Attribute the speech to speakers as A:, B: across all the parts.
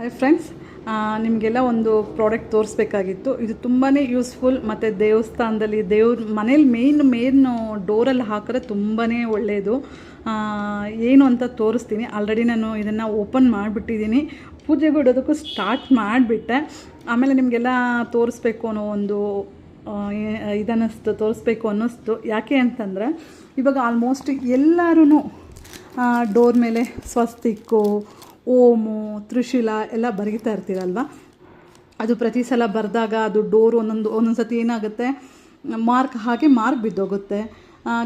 A: Hi friends ನಿಮಗೆಲ್ಲ ಒಂದು product ತೋರಿಸ್ಬೇಕಾಗಿತ್ತು. ಇದು ತುಂಬಾ ಯೂಸ್ಫುಲ್ ಮತ್ತು ದೇವಸ್ಥಾನದಲ್ಲಿ ದೇವ್ರ ಮನೇಲಿ ಮೇನ್ ಮೇನ್ ಡೋರಲ್ಲಿ ಹಾಕಿದ್ರೆ ತುಂಬಾ ಒಳ್ಳೆಯದು ಏನು ಅಂತ ತೋರಿಸ್ತೀನಿ. ಆಲ್ರೆಡಿ ನಾನು ಇದನ್ನು ಓಪನ್ ಮಾಡಿಬಿಟ್ಟಿದ್ದೀನಿ. ಪೂಜೆಗೆ ಬಿಡೋದಕ್ಕೂ ಸ್ಟಾರ್ಟ್ ಮಾಡಿಬಿಟ್ಟೆ. ಆಮೇಲೆ ನಿಮಗೆಲ್ಲ ತೋರಿಸ್ಬೇಕು ಅನ್ನೋ ಒಂದು ಇದನ್ನಿಸ್ತು ತೋರಿಸ್ಬೇಕು ಅನ್ನಿಸ್ತು. ಯಾಕೆ ಅಂತಂದರೆ, ಇವಾಗ ಆಲ್ಮೋಸ್ಟ್ ಎಲ್ಲರೂ ಡೋರ್ ಮೇಲೆ ಸ್ವಸ್ತಿಕ್ಕು ಓಮು, ತ್ರಿಶಿಲ ಎಲ್ಲ ಬರೀತಾ ಇರ್ತೀರಲ್ವ? ಅದು ಪ್ರತಿ ಸಲ ಬರೆದಾಗ ಅದು ಡೋರ್ ಒಂದೊಂದು ಒಂದೊಂದು ಸತಿ ಏನಾಗುತ್ತೆ? ಮಾರ್ಕ್ ಹಾಗೆ ಮಾರ್ಕ್ ಬಿದ್ದೋಗುತ್ತೆ.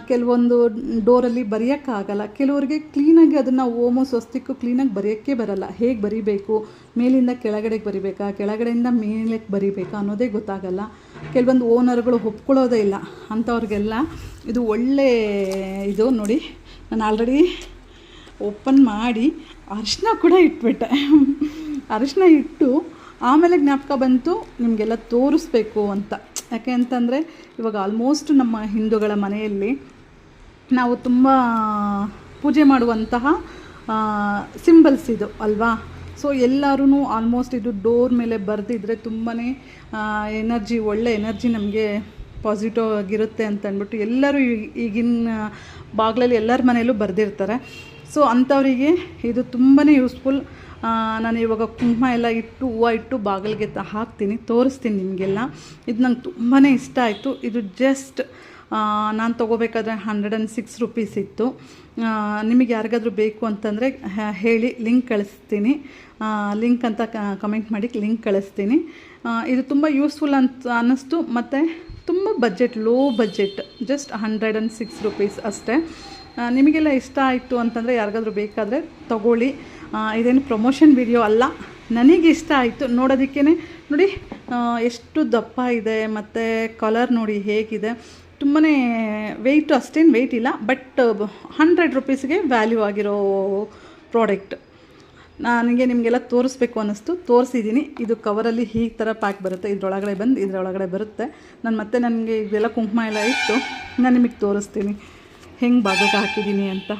A: ಕೆಲವೊಂದು ಡೋರಲ್ಲಿ ಬರೆಯೋಕ್ಕಾಗಲ್ಲ. ಕೆಲವರಿಗೆ ಕ್ಲೀನಾಗಿ ಅದನ್ನು ಓಮು ಸ್ವಸ್ತಿಕ್ಕು ಕ್ಲೀನಾಗಿ ಬರೆಯೋಕ್ಕೆ ಬರಲ್ಲ. ಹೇಗೆ ಬರಿಬೇಕು? ಮೇಲಿಂದ ಕೆಳಗಡೆಗೆ ಬರಿಬೇಕಾ? ಕೆಳಗಡೆಯಿಂದ ಮೇಲಕ್ಕೆ ಬರಿಬೇಕಾ ಅನ್ನೋದೇ ಗೊತ್ತಾಗಲ್ಲ. ಕೆಲವೊಂದು ಓನರ್ಗಳು ಒಪ್ಕೊಳ್ಳೋದೇ ಇಲ್ಲ. ಅಂಥವ್ರಿಗೆಲ್ಲ ಇದು ಒಳ್ಳೆ ಇದು ನೋಡಿ. ನಾನು ಆಲ್ರೆಡಿ ಓಪನ್ ಮಾಡಿ ಅರಿಶಿನ ಕೂಡ ಇಟ್ಬಿಟ್ಟೆ. ಅರಿಶಿನ ಇಟ್ಟು ಆಮೇಲೆ ಜ್ಞಾಪಕ ಬಂತು, ನಿಮಗೆಲ್ಲ ತೋರಿಸ್ಬೇಕು ಅಂತ. ಯಾಕೆ ಅಂತಂದರೆ, ಇವಾಗ ಆಲ್ಮೋಸ್ಟ್ ನಮ್ಮ ಹಿಂದೂಗಳ ಮನೆಯಲ್ಲಿ ನಾವು ತುಂಬ ಪೂಜೆ ಮಾಡುವಂತಹ ಸಿಂಬಲ್ಸ್ ಇದು ಅಲ್ವಾ? ಸೊ ಎಲ್ಲರೂ ಆಲ್ಮೋಸ್ಟ್ ಇದು ಡೋರ್ ಮೇಲೆ ಬರೆದಿದ್ರೆ ತುಂಬಾ ಎನರ್ಜಿ ಒಳ್ಳೆ ಎನರ್ಜಿ ನಮಗೆ ಪಾಸಿಟಿವ್ ಆಗಿರುತ್ತೆ ಅಂತ ಅಂದ್ಬಿಟ್ಟು ಎಲ್ಲರೂ ಈಗಿನ ಬಾಗಿಲಲ್ಲಿ ಎಲ್ಲರ ಮನೆಯಲ್ಲೂ ಬರೆದಿರ್ತಾರೆ. ಸೊ ಅಂಥವರಿಗೆ ಇದು ತುಂಬಾ ಯೂಸ್ಫುಲ್ ನಾನು ಇವಾಗ ಕುಂಕುಮ ಎಲ್ಲ ಇಟ್ಟು, ಹೂವು ಇಟ್ಟು ಬಾಗಿಲಿಗೆ ತ, ಹಾಕ್ತೀನಿ, ತೋರಿಸ್ತೀನಿ ನಿಮಗೆಲ್ಲ. ಇದು ನಂಗೆ ತುಂಬಾ ಇಷ್ಟ ಆಯಿತು. ಇದು ಜಸ್ಟ್ ನಾನು ತೊಗೋಬೇಕಾದ್ರೆ ಹಂಡ್ರೆಡ್ ಆ್ಯಂಡ್ ಸಿಕ್ಸ್ ರುಪೀಸ್ ಇತ್ತು. ನಿಮಗೆ ಯಾರಿಗಾದ್ರೂ ಬೇಕು ಅಂತಂದರೆ ಹೇಳಿ ಲಿಂಕ್ ಕಳಿಸ್ತೀನಿ. ಲಿಂಕ್ ಅಂತ ಕಮೆಂಟ್ ಮಾಡಿ ಲಿಂಕ್ ಕಳಿಸ್ತೀನಿ. ಇದು ತುಂಬ ಯೂಸ್ಫುಲ್ ಅಂತ ಅನ್ನಿಸ್ತು. ಮತ್ತು ತುಂಬ budget low budget just hundred and six rupees ಅಷ್ಟೇ. ನಿಮಗೆಲ್ಲ ಇಷ್ಟ ಆಯಿತು ಅಂತಂದರೆ ಯಾರಿಗಾದ್ರೂ ಬೇಕಾದರೆ ತಗೊಳ್ಳಿ. ಇದೇನು ಪ್ರಮೋಷನ್ ವಿಡಿಯೋ ಅಲ್ಲ. ನನಗೆ ಇಷ್ಟ ಆಯಿತು. ನೋಡೋದಕ್ಕೇ ನೋಡಿ ಎಷ್ಟು ದಪ್ಪ ಇದೆ, ಮತ್ತು ಕಲರ್ ನೋಡಿ ಹೇಗಿದೆ. ತುಂಬಾ ವೆಯ್ಟು ಅಷ್ಟೇನು ವೆಯ್ಟ್ ಇಲ್ಲ ಬಟ್ ಹಂಡ್ರೆಡ್ ರುಪೀಸ್ಗೆ ವ್ಯಾಲ್ಯೂ ಆಗಿರೋ ಪ್ರಾಡಕ್ಟ್ ನನಗೆ ನಿಮಗೆಲ್ಲ ತೋರಿಸ್ಬೇಕು ಅನ್ನಿಸ್ತು. ತೋರಿಸಿದ್ದೀನಿ ಇದು ಕವರಲ್ಲಿ ಹೀಗೆ ಥರ ಪ್ಯಾಕ್ ಬರುತ್ತೆ. ಇದರೊಳಗಡೆ ಬಂದು, ಇದರೊಳಗಡೆ ಬರುತ್ತೆ. ನಾನು ಮತ್ತೆ ನನಗೆ ಇದೆಲ್ಲ ಕುಂಕುಮ ಎಲ್ಲ ಇತ್ತು ನಾನು ನಿಮಗೆ ತೋರಿಸ್ತೀನಿ. ಹೆಂಗೆ ಬಾಗಕ್ಕೆ ಹಾಕಿದ್ದೀನಿ ಅಂತ.